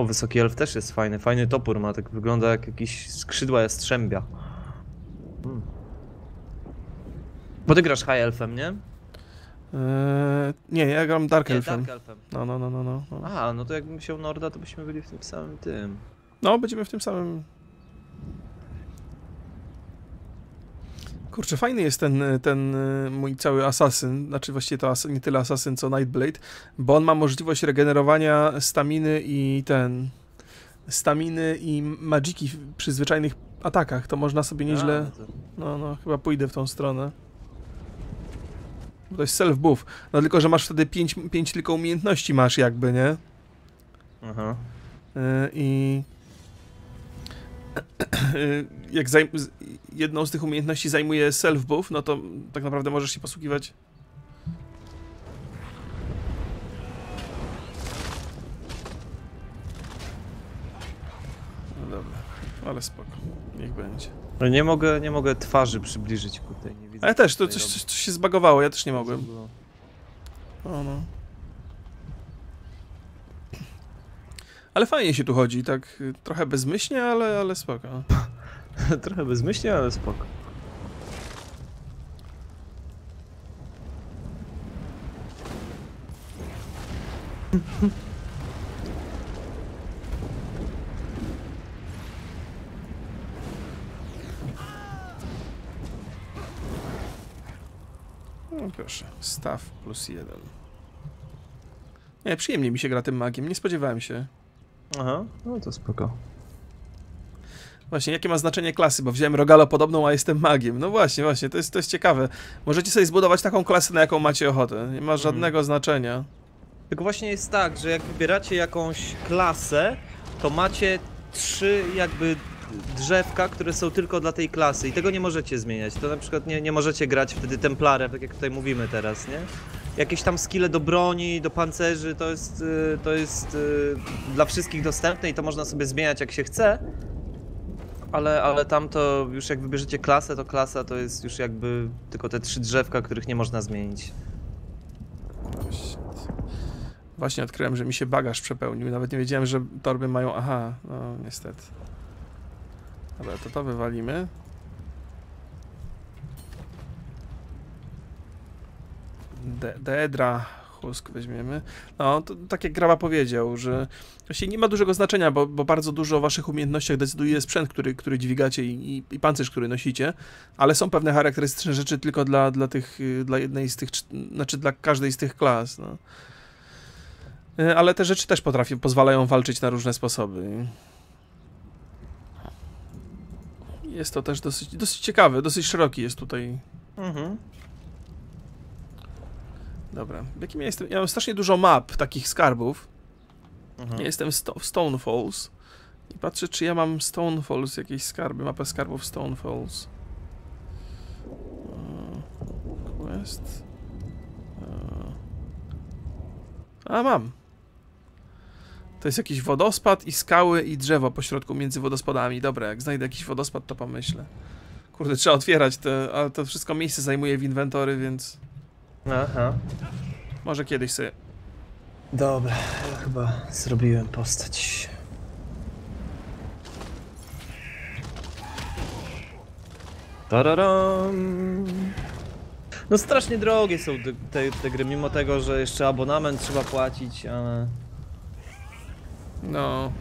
O, wysoki elf też jest fajny. Fajny topór ma, tak wygląda jak jakiś skrzydła jastrzębia. Hmm. Bo ty grasz high elfem, nie? Eee, nie, ja gram Dark Nie, Elfem. Dark elfem. No, no, no, no, no. no. A, no to jakbym się Norda, to byśmy byli w tym samym tym. No, będziemy w tym samym. Kurczę, fajny jest ten, ten y, mój cały asasyn, znaczy właściwie to nie tyle asasyn co Nightblade, bo on ma możliwość regenerowania staminy i ten staminy i magiki w- przy zwyczajnych atakach, to można sobie nieźle, no no, no, chyba pójdę w tą stronę. Bo to jest self-buff, no tylko, że masz wtedy 5 pięć, pięć tylko umiejętności masz jakby, nie? Aha. Y, I y, jak zajm- z- jedną z tych umiejętności zajmuje self-buff, no to tak naprawdę możesz się posługiwać. No dobra, ale spoko, niech będzie. No nie mogę, nie mogę twarzy przybliżyć ku tej, nie widzę. A ja też, to coś, coś, coś się zbagowało, ja też nie mogłem. O, no. Ale fajnie się tu chodzi, tak y, trochę bezmyślnie, ale, ale spoko. Trochę bezmyślnie, ale spoko. No proszę, staw plus jeden. Nie, przyjemnie mi się gra tym magiem, nie spodziewałem się. Aha, no to spoko. Właśnie, jakie ma znaczenie klasy, bo wziąłem rogalo podobną, a jestem magiem. No właśnie, właśnie, to jest, to jest ciekawe. Możecie sobie zbudować taką klasę, na jaką macie ochotę. Nie ma żadnego znaczenia. Tylko właśnie jest tak, że jak wybieracie jakąś klasę, to macie trzy jakby drzewka, które są tylko dla tej klasy i tego nie możecie zmieniać. To na przykład nie, nie możecie grać wtedy templarem, tak jak tutaj mówimy teraz, nie? Jakieś tam skille do broni, do pancerzy, to jest, y, to jest y, dla wszystkich dostępne i to można sobie zmieniać jak się chce. Ale, ale tam to już jak wybierzecie klasę, to klasa to jest już jakby tylko te trzy drzewka, których nie można zmienić. Właśnie. Odkryłem, że mi się bagaż przepełnił. Nawet nie wiedziałem, że torby mają... Aha, no niestety. Dobra, to to wywalimy. De Deedra Husk weźmiemy. No, to tak jak Graba powiedział, że właściwie nie ma dużego znaczenia, bo, bo bardzo dużo o waszych umiejętnościach decyduje sprzęt, który, który dźwigacie i, i, i pancerz, który nosicie, ale są pewne charakterystyczne rzeczy tylko dla, dla tych, y, dla jednej z tych, cz- znaczy dla każdej z tych klas, no. Y, Ale te rzeczy też potrafią, pozwalają walczyć na różne sposoby. Jest to też dosyć, dosyć ciekawe, dosyć szeroki jest tutaj Mhm. Dobra, w jakim ja jestem? Ja mam strasznie dużo map, takich skarbów. Mhm. Ja jestem w, Sto w Stone Falls. I patrzę, czy ja mam Stone Falls, jakieś skarby, mapę skarbów Stone Falls. E, Quest. E, A, mam. To jest jakiś wodospad i skały i drzewo pośrodku między wodospadami. Dobra, jak znajdę jakiś wodospad, to pomyślę. Kurde, trzeba otwierać te, ale to wszystko miejsce zajmuje w inwentory, więc Aha. może kiedyś sobie Dobra, ja chyba zrobiłem postać. Tararam. No strasznie drogie są te, te, te gry, mimo tego, że jeszcze abonament trzeba płacić, ale... No,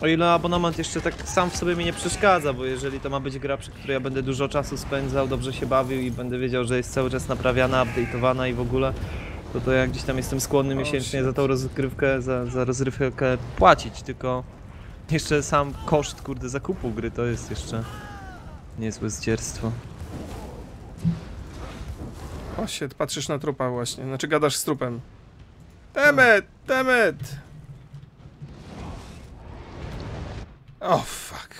O ile abonament jeszcze tak sam w sobie mi nie przeszkadza, bo jeżeli to ma być gra, przy której ja będę dużo czasu spędzał, dobrze się bawił i będę wiedział, że jest cały czas naprawiana, update'owana i w ogóle, to to ja gdzieś tam jestem skłonny Oh, miesięcznie shit. za tą rozgrywkę, za, za rozrywkę płacić, tylko jeszcze sam koszt, kurde, zakupu gry to jest jeszcze niezłe zdzierstwo. O shit, patrzysz na trupa właśnie. Znaczy gadasz z trupem. Demet! Demet! O fuck.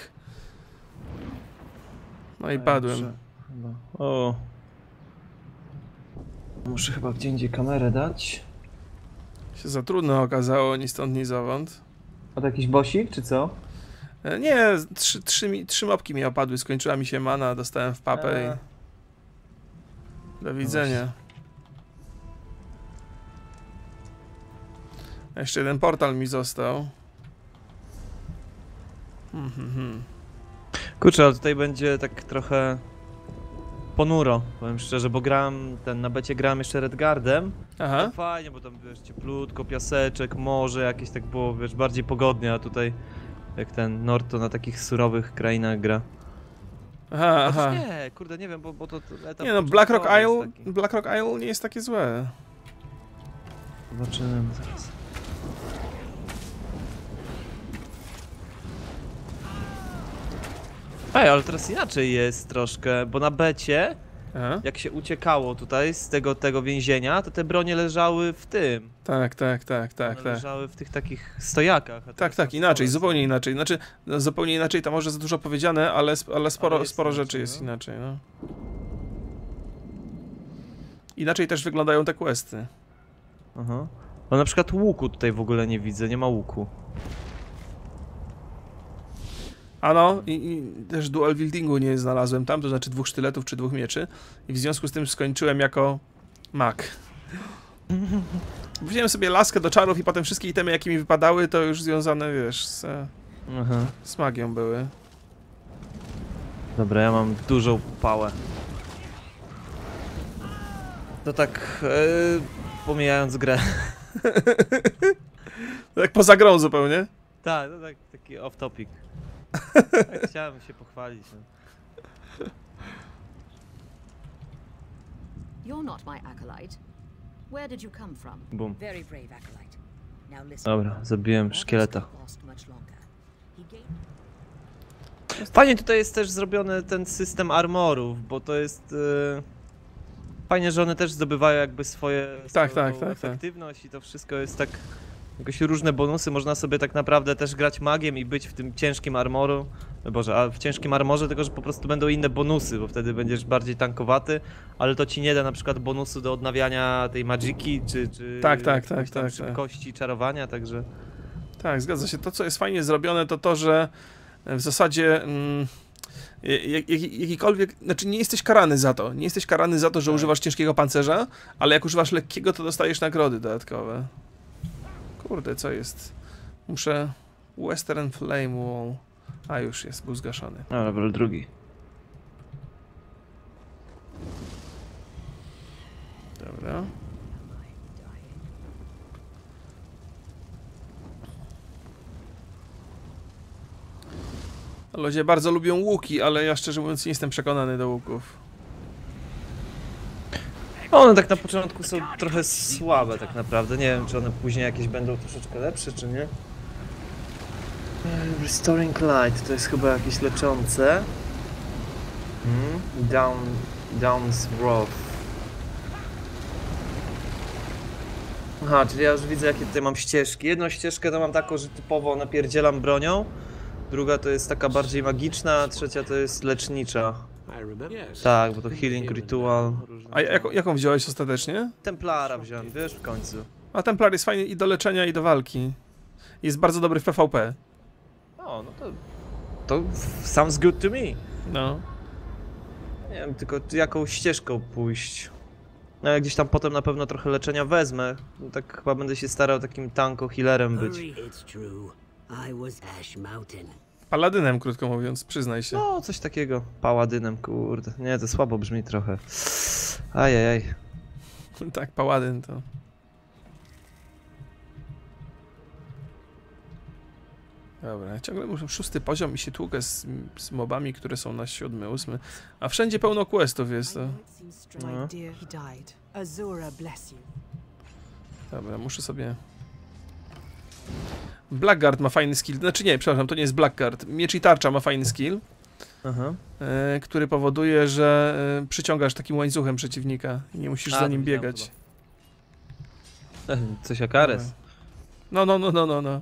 No i padłem. O. Muszę chyba gdzie indziej kamerę dać. Się za trudno okazało, ni stąd, ni zowąd. A to jakiś bosik, czy co? E, Nie, trzy, trzy, trzy mopki mi opadły, skończyła mi się mana, dostałem w papę A. i... Do widzenia. Jeszcze jeden portal mi został. Hmm, hmm, hmm. Kurczę, ale tutaj będzie tak trochę ponuro, powiem szczerze, bo grałem, ten, na becie grałem jeszcze Redguardem. Aha. To fajnie, bo tam wiesz, cieplutko, piaseczek, morze jakieś tak było, wiesz, bardziej pogodnie, a tutaj jak ten Nord to na takich surowych krainach gra. Aha, aha. nie, kurde, nie wiem, bo, bo to to Nie no, Blackrock Isle. Blackrock Isle nie jest takie złe. Zobaczymy zaraz. Ej, ale teraz inaczej jest troszkę, bo na becie, Aha. jak się uciekało tutaj z tego, tego więzienia, to te bronie leżały w tym. Tak, tak, tak, tak, One tak. leżały w tych takich stojakach. Tak, tak, na inaczej, zupełnie inaczej. Znaczy, no, zupełnie inaczej to może za dużo powiedziane, ale, ale sporo, Ale sporo inaczej, rzeczy jest no. inaczej, no. Inaczej też wyglądają te questy. Aha. No na przykład łuku tutaj w ogóle nie widzę, nie ma łuku. A no, i, i też dual wieldingu nie znalazłem tam, to znaczy dwóch sztyletów czy dwóch mieczy. I w związku z tym skończyłem jako mak. Wziąłem sobie laskę do czarów i potem wszystkie itemy, jakie mi wypadały, to już związane, wiesz, z, Aha. z magią były. Dobra, ja mam dużą pałę. To tak, e, pomijając grę. Tak poza grą zupełnie. Tak, to tak, taki off topic. Tak, chciałem się pochwalić. No. You're not my acolyte. Where did you come from? Bum. Very brave acolyte. Now listen. Dobra, zabiłem szkieleta. Fajnie tutaj jest też zrobiony ten system armorów, bo to jest... E, fajnie, że one też zdobywają jakby swoje Tak, tak, tak, tak. efektywność i to wszystko jest tak... Jakoś różne bonusy, można sobie tak naprawdę też grać magiem i być w tym ciężkim armoru. No Boże, a w ciężkim armorze tylko, że po prostu będą inne bonusy, bo wtedy będziesz bardziej tankowaty, ale to ci nie da na przykład bonusu do odnawiania tej magiki, czy, czy Tak, tak, tak, tak, tak. szybkości czarowania, także... Tak, zgadza się. To, co jest fajnie zrobione, to to, że w zasadzie mm, jak, jak, jakikolwiek, znaczy nie jesteś karany za to. Nie jesteś karany za to, że Tak. używasz ciężkiego pancerza, ale jak używasz lekkiego, to dostajesz nagrody dodatkowe. Kurde, co jest? Muszę... Western Flame Wall. A, już jest, był zgaszony. No, level drugi. Dobra. Ludzie bardzo lubią łuki, ale ja szczerze mówiąc nie jestem przekonany do łuków. One tak na początku są trochę słabe tak naprawdę. Nie wiem, czy one później jakieś będą troszeczkę lepsze, czy nie. E, Restoring Light to jest chyba jakieś leczące. Hmm? Down, Down's Wrath. Aha, czyli ja już widzę jakie tutaj mam ścieżki. Jedną ścieżkę to mam taką, że typowo napierdzielam bronią. Druga to jest taka bardziej magiczna, a trzecia to jest lecznicza. Tak, bo to healing ritual. różne A jaką, jaką wziąłeś ostatecznie? Templara wziąłem, wiesz, w końcu. A Templar jest fajny i do leczenia, i do walki. Jest bardzo dobry w PvP. O, no to... To sounds good to me. No. Nie wiem, tylko jaką ścieżką pójść. No ja gdzieś tam potem na pewno trochę leczenia wezmę. No, tak chyba będę się starał takim tanko healerem być. It's true. I was Ash Mountain. Paladynem, krótko mówiąc, przyznaj się. No, coś takiego. Paładynem, kurde. Nie, to słabo brzmi trochę. Ajajaj. tak, paladyn to. Dobra, ciągle muszę szósty poziom i się tłukę z, z mobami, które są na siódmy, ósmy. A wszędzie pełno questów jest to. No. Dobra, muszę sobie... Blackguard ma fajny skill, znaczy nie, przepraszam, to nie jest Blackguard. Miecz i tarcza ma fajny skill, Aha. e, który powoduje, że e, przyciągasz takim łańcuchem przeciwnika i nie musisz A, za nim biegać. Coś jak Ares. No, no, no, no, no, no.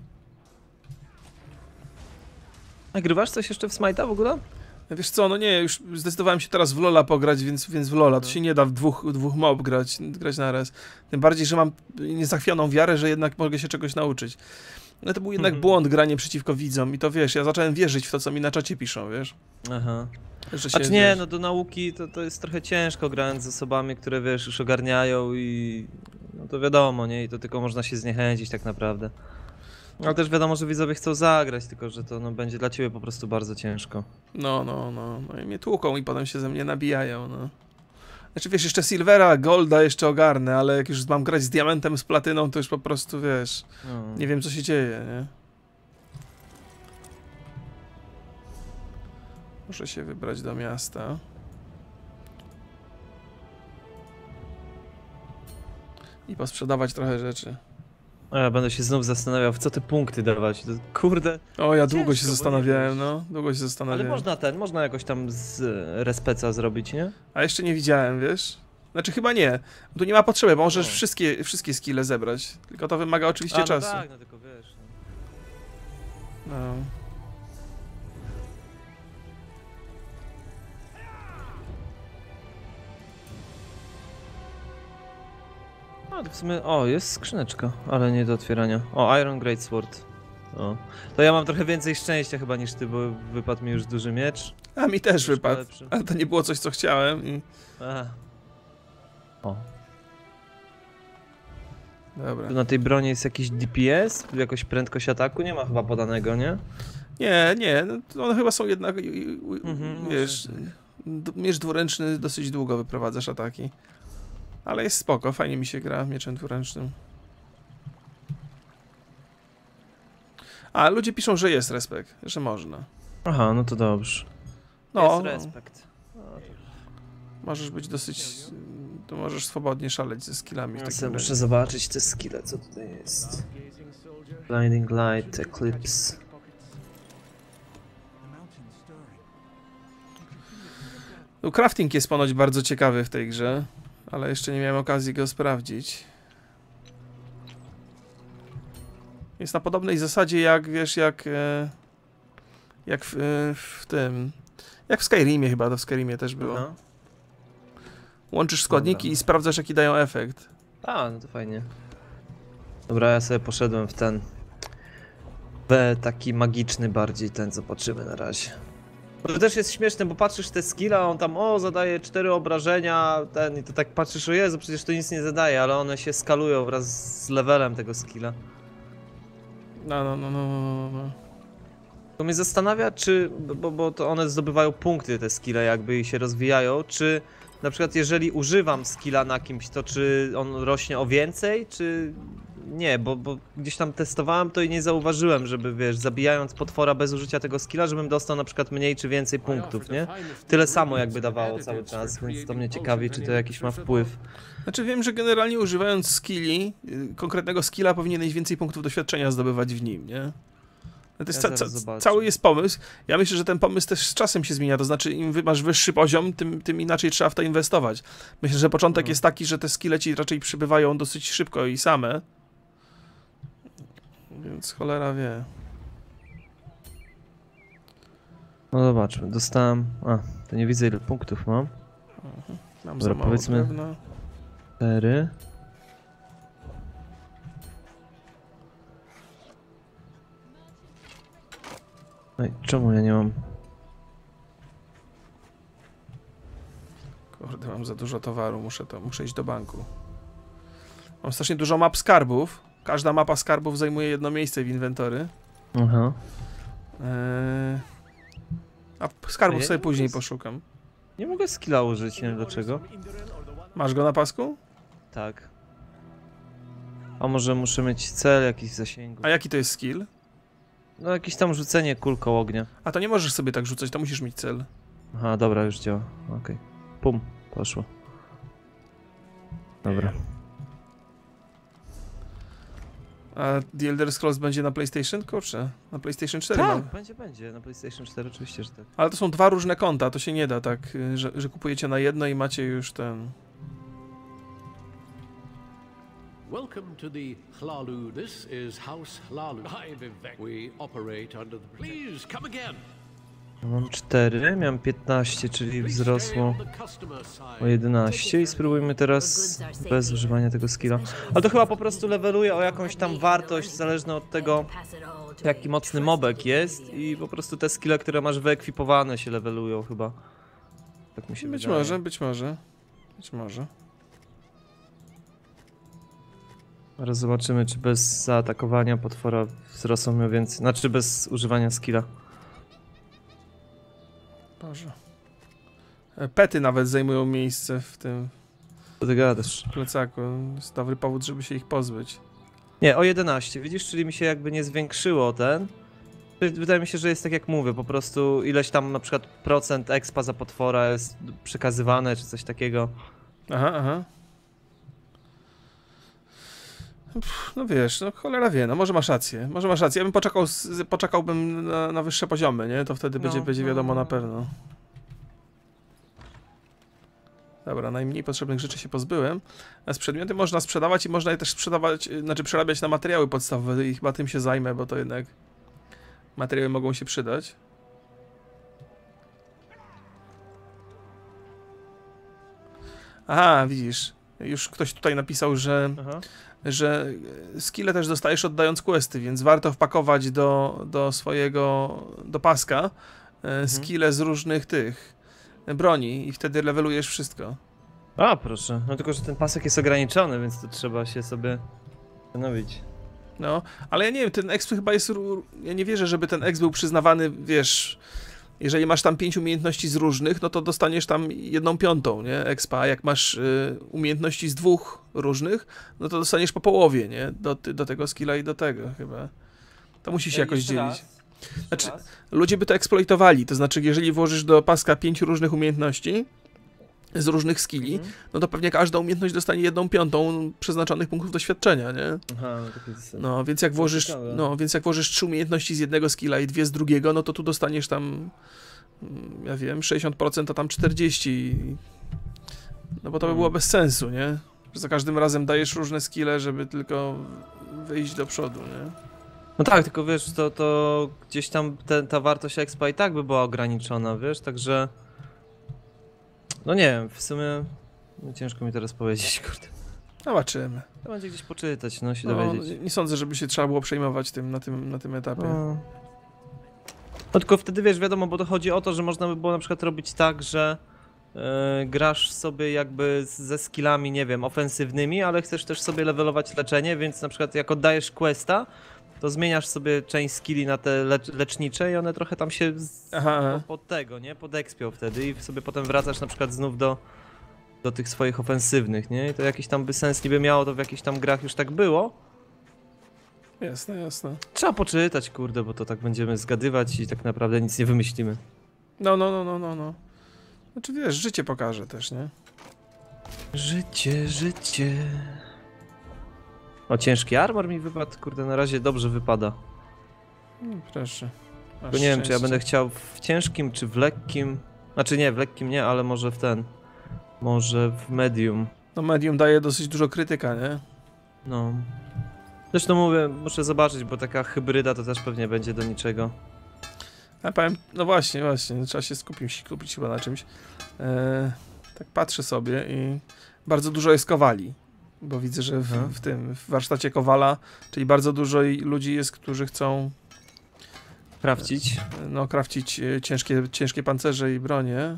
Nagrywasz coś jeszcze w Smite'a w ogóle? Wiesz co, no nie, już zdecydowałem się teraz w Lola pograć, więc, więc w Lola. To No. się nie da w dwóch, dwóch mob grać, grać naraz. Tym bardziej, że mam niezachwianą wiarę, że jednak mogę się czegoś nauczyć. No to był jednak Mhm. błąd granie przeciwko widzom i to wiesz, ja zacząłem wierzyć w to, co mi na czacie piszą, wiesz? Aha. Że A czy nie, wiesz, no do nauki to, to jest trochę ciężko grając z osobami, które wiesz, już ogarniają i... No, no to wiadomo, nie? I to tylko można się zniechęcić tak naprawdę. Ale też wiadomo, że widzowie chcą zagrać, tylko że to no, będzie dla ciebie po prostu bardzo ciężko. No, no, no. No i mnie tłuką i potem się ze mnie nabijają, no. Znaczy wiesz, jeszcze Silvera, Golda jeszcze ogarnę, ale jak już mam grać z diamentem, z platyną, to już po prostu, wiesz, No. nie wiem co się dzieje, nie? Muszę się wybrać do miasta. I posprzedawać trochę rzeczy. A ja będę się znów zastanawiał, w co te punkty dawać. Kurde, O, ja długo się zastanawiałem, no. Długo się ale zastanawiałem. można ten, można jakoś tam z e, respeca zrobić, nie? A jeszcze nie widziałem, wiesz? Znaczy chyba nie. Tu nie ma potrzeby, bo możesz No. wszystkie, wszystkie skille zebrać. Tylko to wymaga oczywiście A, no czasu. tak, no tylko wiesz. No. No. A, to w sumie, o, jest skrzyneczka, ale nie do otwierania. O, Iron Greatsword. O. To ja mam trochę więcej szczęścia chyba niż ty, bo wypadł mi już duży miecz. A mi też wypadł. lepszy. Ale to nie było coś, co chciałem. I... O, Dobra. tu na tej broni jest jakiś DPS? Jakoś prędkość ataku? Nie ma chyba podanego, nie? Nie, nie, no, one chyba są jednak, Mhm, wiesz, d- miecz dwuręczny dosyć długo wyprowadzasz ataki. Ale jest spoko, fajnie mi się gra mieczem dwuręcznym. A, ludzie piszą, że jest respekt, że można. Aha, no to dobrze. No, Jest respekt. możesz być dosyć, to możesz swobodnie szaleć ze skillami w takim muszę zobaczyć te skille, co tutaj jest. Blinding Light, Eclipse. No, crafting jest ponoć bardzo ciekawy w tej grze, ale jeszcze nie miałem okazji go sprawdzić. Jest na podobnej zasadzie jak, wiesz, jak e, jak w, e, w tym jak w Skyrimie chyba, to w Skyrimie też było. No. Łączysz składniki Dobra. i sprawdzasz jaki dają efekt. A, no to fajnie. Dobra, ja sobie poszedłem w ten. W taki magiczny bardziej ten, zobaczymy na razie. To też jest śmieszne, bo patrzysz te skilla, on tam o zadaje cztery obrażenia, ten i to tak patrzysz, o Jezu, przecież to nic nie zadaje, ale one się skalują wraz z levelem tego skilla. No, no, no, no, no, no. To mnie zastanawia, czy, bo, bo to one zdobywają punkty te skille jakby i się rozwijają, czy na przykład jeżeli używam skilla na kimś, to czy on rośnie o więcej, czy nie, bo, bo gdzieś tam testowałem to i nie zauważyłem, żeby wiesz, zabijając potwora bez użycia tego skilla, żebym dostał na przykład mniej czy więcej punktów, nie? Tyle samo jakby dawało cały czas, więc to mnie ciekawi, czy to jakiś ma wpływ. Znaczy wiem, że generalnie używając skilli, y, konkretnego skilla powinieneś więcej punktów doświadczenia zdobywać w nim, nie? No To jest Ja ca- ca- cały jest pomysł. Ja myślę, że ten pomysł też z czasem się zmienia, to znaczy im masz wyższy poziom, tym, tym inaczej trzeba w to inwestować. Myślę, że początek Mhm. jest taki, że te skille ci raczej przybywają dosyć szybko i same. Więc cholera wie. No zobaczmy, dostałem, a, to nie widzę ile punktów mam. Mam Dobra, za mało powiedzmy- drewna. 4. No i czemu ja nie mam? Kurde, mam za dużo towaru, muszę to, muszę iść do banku. Mam strasznie dużo map skarbów. Każda mapa skarbów zajmuje jedno miejsce w inwentory. Aha. Eee... A skarbów ja sobie nie później z- poszukam. Nie mogę skilla użyć, nie wiem dlaczego. Masz go na pasku? Tak. A może muszę mieć cel jakiś zasięgu? A jaki to jest skill? No jakieś tam rzucenie kulką ognia. A to nie możesz sobie tak rzucać, to musisz mieć cel. Aha, dobra, już działa. Okej. Pum, poszło. Dobra. A The Elder Scrolls będzie na PlayStation? Kurczę, na PlayStation 4 Tak, mam. będzie, będzie. Na PlayStation 4 oczywiście, że tak. Ale to są dwa różne konta, to się nie da tak, y, że, że kupujecie na jedno i macie już ten... Welcome to the Hlalu. This is House Hlalu. I'm Vivek. We operate under the. Please come again. Mam 4, miałem 15, czyli wzrosło o 11 i spróbujmy teraz bez używania tego skilla. Ale to chyba po prostu leveluje o jakąś tam wartość zależną od tego, jaki mocny mobek jest i po prostu te skille, które masz wyekwipowane się levelują chyba. Tak mi się Być wydaje. może, być może. Być może. Zaraz zobaczymy, czy bez zaatakowania potwora wzrosną miał więcej. Znaczy bez używania skilla. Boże. E, Pety nawet zajmują miejsce w tym Co ty gadasz? plecaku. Jest dobry powód, żeby się ich pozbyć. Nie, o 11, widzisz, czyli mi się jakby nie zwiększyło ten. Wydaje mi się, że jest tak jak mówię, po prostu ileś tam na przykład procent expa za potwora jest przekazywane, czy coś takiego. Aha, aha. Pff, No wiesz, no cholera wie, no może masz rację, może masz rację. Ja bym poczekał, z, poczekałbym na, na wyższe poziomy, nie? To wtedy No, będzie, będzie no, wiadomo no. na pewno. Dobra, najmniej potrzebnych rzeczy się pozbyłem. Natomiast przedmioty można sprzedawać i można je też sprzedawać, y, znaczy przerabiać na materiały podstawowe i chyba tym się zajmę, bo to jednak materiały mogą się przydać. Aha, widzisz. Już ktoś tutaj napisał, że Aha. Że skille też dostajesz oddając questy, więc warto wpakować do, do swojego, do paska e, skille z różnych tych e, broni i wtedy levelujesz wszystko. A, proszę. No tylko, że ten pasek jest ograniczony, więc to trzeba się sobie stanowić. No, ale ja nie wiem, ten exp chyba jest, ja nie wierzę, żeby ten exp był przyznawany, wiesz, jeżeli masz tam pięć umiejętności z różnych, no to dostaniesz tam jedną piątą, nie, expa, a jak masz y, umiejętności z dwóch różnych, no to dostaniesz po połowie, nie, do, do tego skilla i do tego chyba. To musi się jakoś dzielić. Znaczy, ludzie by to eksploitowali, to znaczy jeżeli włożysz do paska pięć różnych umiejętności z różnych skilli, Mhm. no to pewnie każda umiejętność dostanie jedną piątą przeznaczonych punktów doświadczenia, nie? Aha, no takie zasady. No, więc jak włożysz, no, więc jak włożysz trzy umiejętności z jednego skilla i dwie z drugiego, no to tu dostaniesz tam mm, ja wiem, 60%, a tam 40. No bo to by było bez sensu, nie? Że za każdym razem dajesz różne skille, żeby tylko wyjść do przodu, nie? No tak, tylko wiesz, to, to gdzieś tam te, ta wartość expa i tak by była ograniczona, wiesz, także... No nie wiem, w sumie... Ciężko mi teraz powiedzieć, kurde. Zobaczymy. To będzie gdzieś poczytać, no się No, dowiedzieć. nie sądzę, żeby się trzeba było przejmować tym na tym, na tym etapie. No. no tylko wtedy wiesz, wiadomo, bo to chodzi o to, że można by było na przykład robić tak, że e, grasz sobie jakby ze skillami, nie wiem, ofensywnymi, ale chcesz też sobie levelować leczenie, więc na przykład jak oddajesz questa, to zmieniasz sobie część skilli na te lecz lecznicze i one trochę tam się z, Aha, pod, pod tego, nie? Podekspią wtedy i sobie potem wracasz na przykład znów do, do tych swoich ofensywnych, nie? I to jakiś tam by sens niby miało, to w jakichś tam grach już tak było. Jasne, jasne. Trzeba poczytać, kurde, bo to tak będziemy zgadywać i tak naprawdę nic nie wymyślimy. No, no, no, no, no, no. Znaczy wiesz, życie pokaże też, nie? Życie, życie. O, ciężki armor mi wypadł, kurde, na razie dobrze wypada. No, proszę. Tylko nie wiem, czy ja będę chciał w ciężkim, czy w lekkim. Znaczy nie, w lekkim nie, ale może w ten. Może w medium. No medium daje dosyć dużo krytyka, nie? No. Zresztą mówię, muszę zobaczyć, bo taka hybryda to też pewnie będzie do niczego. Ja powiem, no właśnie, właśnie, trzeba się skupić, skupić chyba na czymś. E, tak patrzę sobie i bardzo dużo jest kowali. Bo widzę, że w, Mhm. w tym, w warsztacie kowala, czyli bardzo dużo i- ludzi jest, którzy chcą Sprawdzić. e, no, krafcić e, ciężkie, ciężkie pancerze i bronie.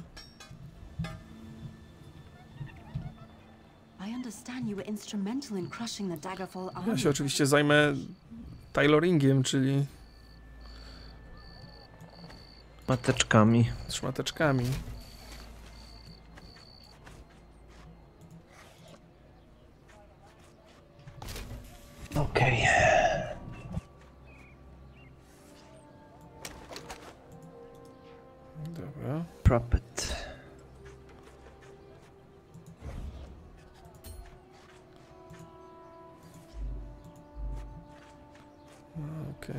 Ja się oczywiście zajmę tailoringiem, czyli Mateczkami. szmateczkami. Okej. Dobra. Propet. Okej.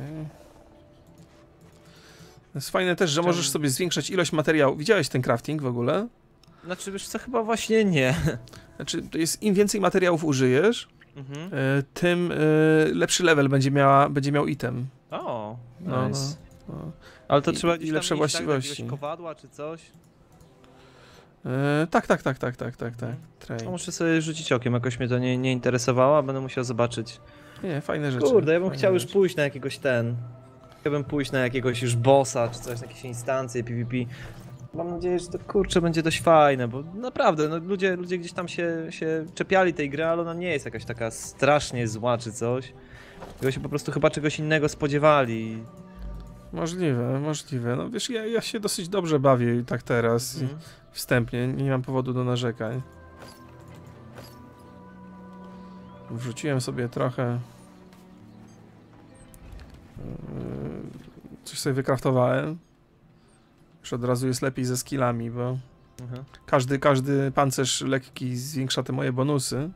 To jest fajne też, że możesz sobie zwiększać ilość materiału. Widziałeś ten crafting w ogóle? Znaczy, wiesz co, chyba właśnie nie. Znaczy, to jest im więcej materiałów użyjesz, Mhm. e, tym e, lepszy level będzie, miała, będzie miał item. O, No, nice. no. Ale to I- trzeba i lepsze tak, właściwości. jakiegoś kowadła czy coś? E, tak, tak, tak, tak, tak, tak, tak. Train. No, muszę sobie rzucić okiem, jakoś mnie to nie, nie interesowało, a będę musiał zobaczyć. Nie, fajne rzeczy. Kurde, ja bym chciał już rzeczy. pójść na jakiegoś ten. Chciałbym pójść na jakiegoś już bossa, czy coś, na jakieś instancje, PvP. Mam nadzieję, że to kurczę będzie dość fajne, bo naprawdę, no, ludzie, ludzie gdzieś tam się, się czepiali tej gry, ale ona nie jest jakaś taka strasznie zła czy coś. Tylko się po prostu chyba czegoś innego spodziewali. Możliwe, możliwe. No wiesz, ja, ja się dosyć dobrze bawię i tak teraz, i Mhm. wstępnie, nie mam powodu do narzekań. Wrzuciłem sobie trochę... Yy, Coś sobie wykraftowałem. Już od razu jest lepiej ze skillami, bo Mhm. każdy, każdy pancerz lekki zwiększa te moje bonusy.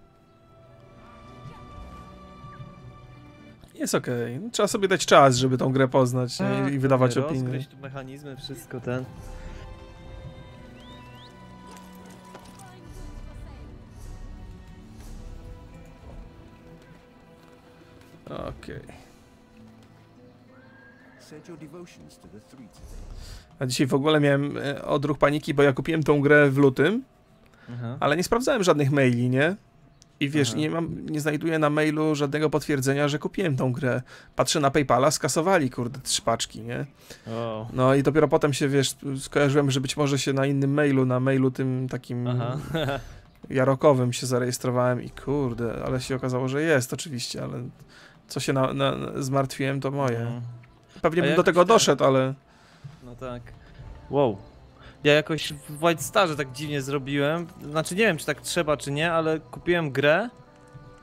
Jest okej. Trzeba sobie dać czas, żeby tą grę poznać? Tak, i wydawać rozgryźć opinie. tu mechanizmy, wszystko ten. Okej. Said A dzisiaj w ogóle miałem e, odruch paniki, bo ja kupiłem tą grę w lutym, Aha. ale nie sprawdzałem żadnych maili, nie? I wiesz, Aha. nie mam, nie znajduję na mailu żadnego potwierdzenia, że kupiłem tą grę. Patrzę na PayPala, skasowali, kurde, trzy paczki, nie? No i dopiero potem się, wiesz, skojarzyłem, że być może się na innym mailu, na mailu tym takim jarokowym się zarejestrowałem i kurde, ale się okazało, że jest oczywiście, ale co się na, na, zmartwiłem, to moje. Mhm. Pewnie bym jak do tego ten- doszedł, ale... No tak. Wow. Ja jakoś w White Starze tak dziwnie zrobiłem. Znaczy nie wiem, czy tak trzeba, czy nie, ale kupiłem grę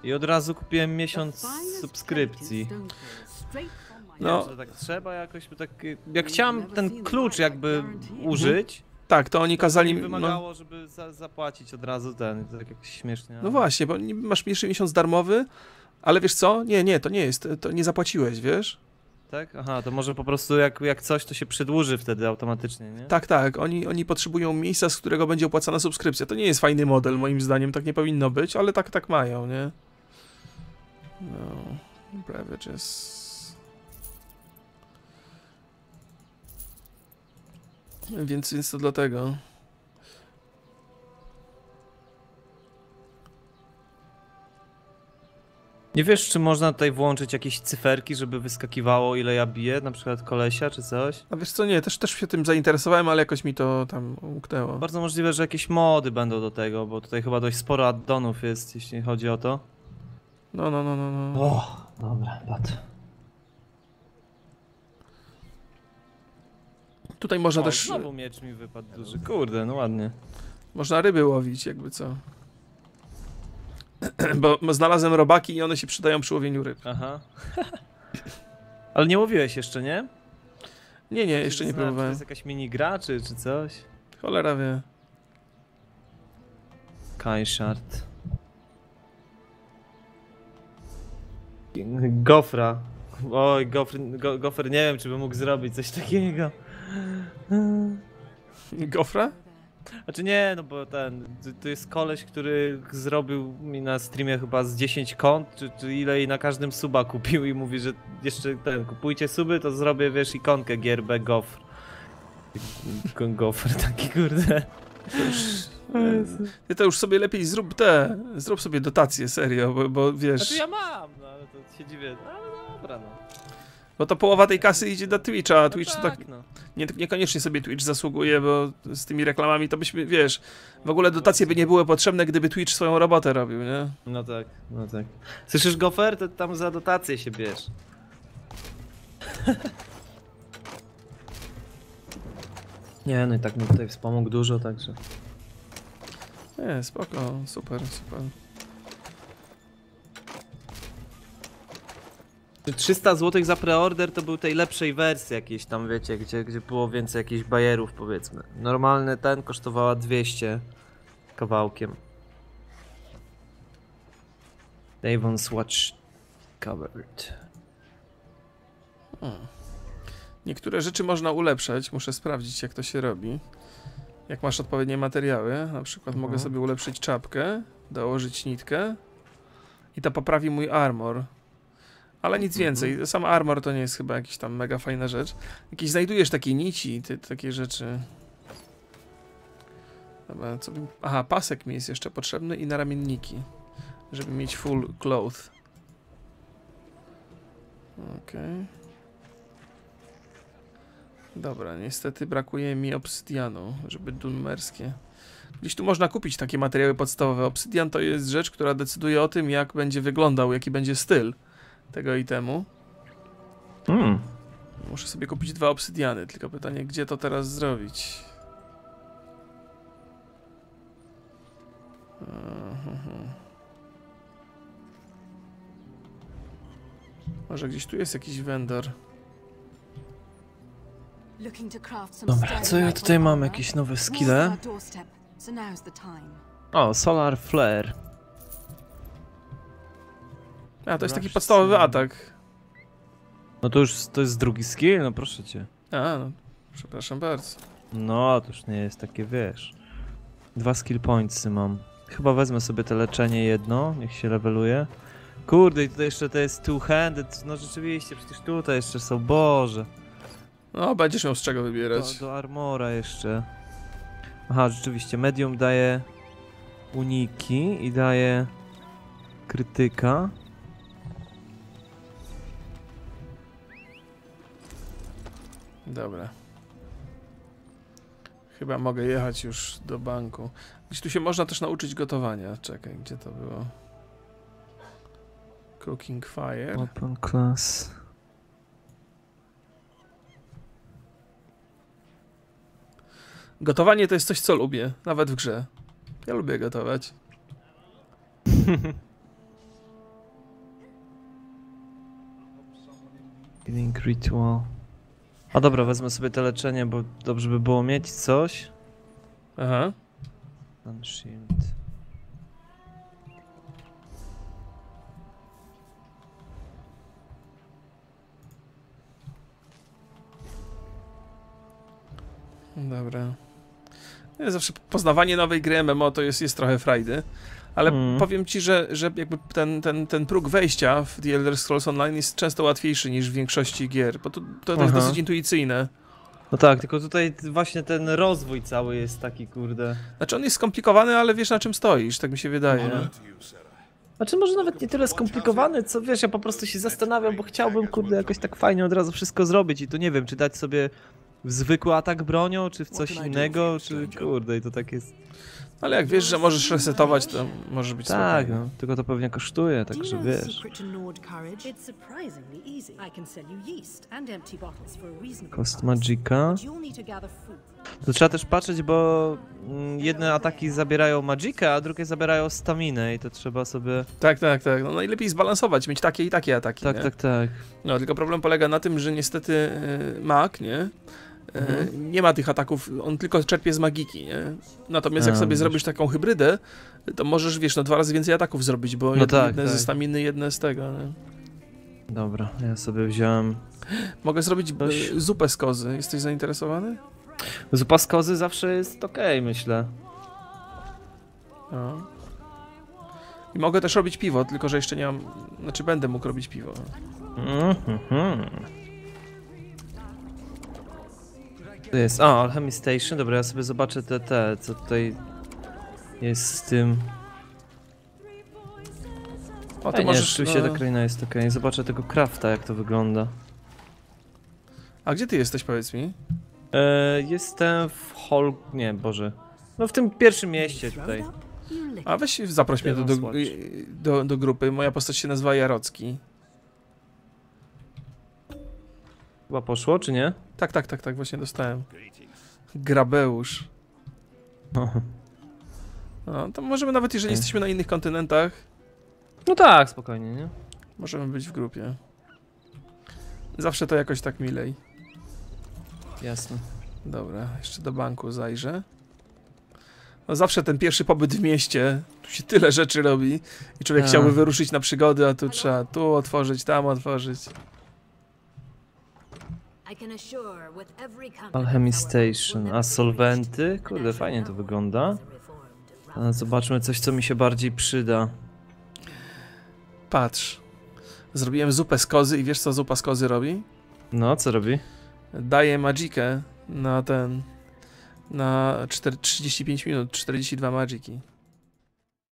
i od razu kupiłem miesiąc subskrypcji. No. No. Że tak trzeba jakoś, bo tak jak chciałem ten klucz jakby użyć, Tak, to oni to kazali... mi No, wymagało, żeby za, zapłacić od razu ten, to tak jakoś śmiesznie. no właśnie, bo masz pierwszy miesiąc darmowy, ale wiesz co? Nie, nie, to nie jest, to nie zapłaciłeś, wiesz? Tak? Aha, to może po prostu jak, jak coś, to się przedłuży wtedy automatycznie, nie? Tak, tak, oni, oni potrzebują miejsca, z którego będzie opłacana subskrypcja. To nie jest fajny model, moim zdaniem, tak nie powinno być, ale tak, tak mają, nie? No, beverages... Więc, więc to dlatego. Nie wiesz, czy można tutaj włączyć jakieś cyferki, żeby wyskakiwało ile ja biję, na przykład kolesia czy coś? A wiesz co, nie, też, też się tym zainteresowałem, ale jakoś mi to tam umknęło. Bardzo możliwe, że jakieś mody będą do tego, bo tutaj chyba dość sporo addonów jest, jeśli chodzi o to. No, no, no, no, no. O, dobra, pat. Tutaj można O, też, znowu miecz mi wypadł duży, kurde, no ładnie. można ryby łowić, jakby co. Bo znalazłem robaki i one się przydają przy łowieniu ryb. Aha. Ale nie łowiłeś jeszcze, nie? Nie, nie, jeszcze nie Zastanawiam, Czy to próbowałem. jest jakaś minigra, czy, czy coś? Cholera wie. Kajszart. Gofra. Oj, gofr, go, gofer nie wiem, czy by mógł zrobić coś takiego. Gofra? Znaczy nie, no bo ten, to- to jest koleś, który zrobił mi na streamie chyba z 10 kont, czy, czy ile i na każdym suba kupił i mówi, że jeszcze ten, kupujcie suby, to zrobię, wiesz, ikonkę gierbę gofr. Go- Gofr taki, kurde. Ty to już sobie lepiej zrób te, zrób sobie dotacje, serio, bo, bo wiesz, Znaczy ja mam, no ale to się dziwię, no, ale dobra, no. Bo to połowa tej kasy idzie na Twitcha, a no Twitch to tak, tak, no. nie, niekoniecznie sobie Twitch zasługuje, bo z tymi reklamami to byśmy, wiesz, w ogóle dotacje by nie były potrzebne, gdyby Twitch swoją robotę robił, nie? No tak, no tak. Słyszysz gofer? To tam za dotację się bierz. Nie, no i tak mi tutaj wspomógł dużo, także. Nie, spoko, super, super. 300 zł za preorder to był tej lepszej wersji jakiejś tam, wiecie, gdzie, gdzie było więcej jakichś bajerów powiedzmy. Normalny ten kosztowała 200 kawałkiem. Davon's Watch Covered. Niektóre rzeczy można ulepszać, muszę sprawdzić jak to się robi. Jak masz odpowiednie materiały, na przykład mogę Mhm. sobie ulepszyć czapkę, dołożyć nitkę i to poprawi mój armor. Ale nic Mhm. więcej, sam armor to nie jest chyba jakiś tam mega fajna rzecz. Jakieś znajdujesz takie nici, ty, takie rzeczy. Dobra, co bym... Aha, pasek mi jest jeszcze potrzebny i naramienniki, żeby mieć full cloth. Okej. Dobra, niestety brakuje mi obsydianu, żeby dunmerskie. Gdzieś tu można kupić takie materiały podstawowe. Obsydian to jest rzecz, która decyduje o tym, jak będzie wyglądał, jaki będzie styl tego itemu. Hmm. Muszę sobie kupić dwa obsydiany, tylko pytanie, gdzie to teraz zrobić? Mhm. Może gdzieś tu jest jakiś vendor. Dobra, co ja tutaj mam? Jakieś nowe skille? O, Solar Flare. A, to jest taki podstawowy atak. No to już to jest drugi skill, no proszę cię. A, no, przepraszam bardzo. No, to już nie jest takie, wiesz. Dwa skill pointsy mam. Chyba wezmę sobie te leczenie jedno, niech się leveluje. Kurde, i tutaj jeszcze to jest two-handed, no rzeczywiście, przecież tutaj jeszcze są, boże. No, będziesz miał z czego Do, wybierać. do armora jeszcze. Aha, rzeczywiście, medium daje uniki i daje krytyka. Dobra. Chyba mogę jechać już do banku. Gdzieś tu się można też nauczyć gotowania. Czekaj, gdzie to było? Cooking fire. Open class. Gotowanie to jest coś, co lubię, nawet w grze. Ja lubię gotować. Healing ritual. A dobra, wezmę sobie te leczenie, bo dobrze by było mieć coś. Aha. Unshield. Dobra. Zawsze poznawanie nowej gry MMO to jest, jest trochę frajdy. Ale Mm. powiem ci, że, że jakby ten, ten, ten próg wejścia w The Elder Scrolls Online jest często łatwiejszy niż w większości gier, bo to, to jest dosyć intuicyjne. No tak, tylko tutaj właśnie ten rozwój cały jest taki, kurde. Znaczy on jest skomplikowany, ale wiesz na czym stoisz, tak mi się wydaje. Znaczy może nawet nie tyle skomplikowany, co wiesz, ja po prostu się zastanawiam, bo chciałbym, kurde, jakoś tak fajnie od razu wszystko zrobić i tu nie wiem, czy dać sobie w zwykły atak bronią, czy w coś innego, czy kurde, i to tak jest... Ale jak wiesz, że możesz resetować, to może być Tak, spokojnie. no, tylko to pewnie kosztuje, także wiesz. It's surprisingly easy. I can sell you yeast and empty bottles for a reasonable Cost. Magica. But you'll need to gather fruit. To trzeba też patrzeć, bo mm, jedne ataki zabierają magikę, a drugie zabierają staminę i to trzeba sobie... Tak, tak, tak. No najlepiej zbalansować, mieć takie i takie ataki. Tak, nie? tak, tak. No tylko problem polega na tym, że niestety e, mag, nie? Mhm. Nie ma tych ataków, on tylko czerpie z magiki, nie? Natomiast jak A, sobie wiesz. zrobisz taką hybrydę, to możesz, wiesz, no dwa razy więcej ataków zrobić, bo No jedne, tak, jedne ze tak. staminy, jedne z tego, nie? Dobra, ja sobie wziąłem... Mogę zrobić Coś- e, zupę z kozy. Jesteś zainteresowany? Zupa z kozy zawsze jest okej, myślę. No. I mogę też robić piwo, tylko że jeszcze nie mam... Znaczy będę mógł robić piwo. Mhm. To jest. A, Alchemy Station. Dobra, ja sobie zobaczę te, te, co tutaj jest z tym. O, A ty nie, możesz... rzeczywiście ta kraina jest okej. Zobaczę tego crafta, jak to wygląda. A gdzie ty jesteś, powiedz mi? E, jestem w Hol... Nie, Boże. No w tym pierwszym mieście tutaj. A weź zaproś mnie do, do, do, do grupy. Moja postać się nazywa Jarocki. Chyba poszło, czy nie? Tak, tak, tak, tak, właśnie dostałem. Grabeusz. No, to możemy nawet, jeżeli jesteśmy na innych kontynentach, No tak, spokojnie, nie? możemy być w grupie. Zawsze to jakoś tak milej. Jasne. Dobra, jeszcze do banku zajrzę. No zawsze ten pierwszy pobyt w mieście, tu się tyle rzeczy robi i człowiek Tak. chciałby wyruszyć na przygody, a tu trzeba tu otworzyć, tam otworzyć. Alchemy Station. A solwenty? Kurde, fajnie to wygląda. zobaczmy coś, co mi się bardziej przyda. Patrz. Zrobiłem zupę z kozy i wiesz co zupa z kozy robi? No, co robi? Daje magikę na ten. Na 4, 35 minut, 42 magiki.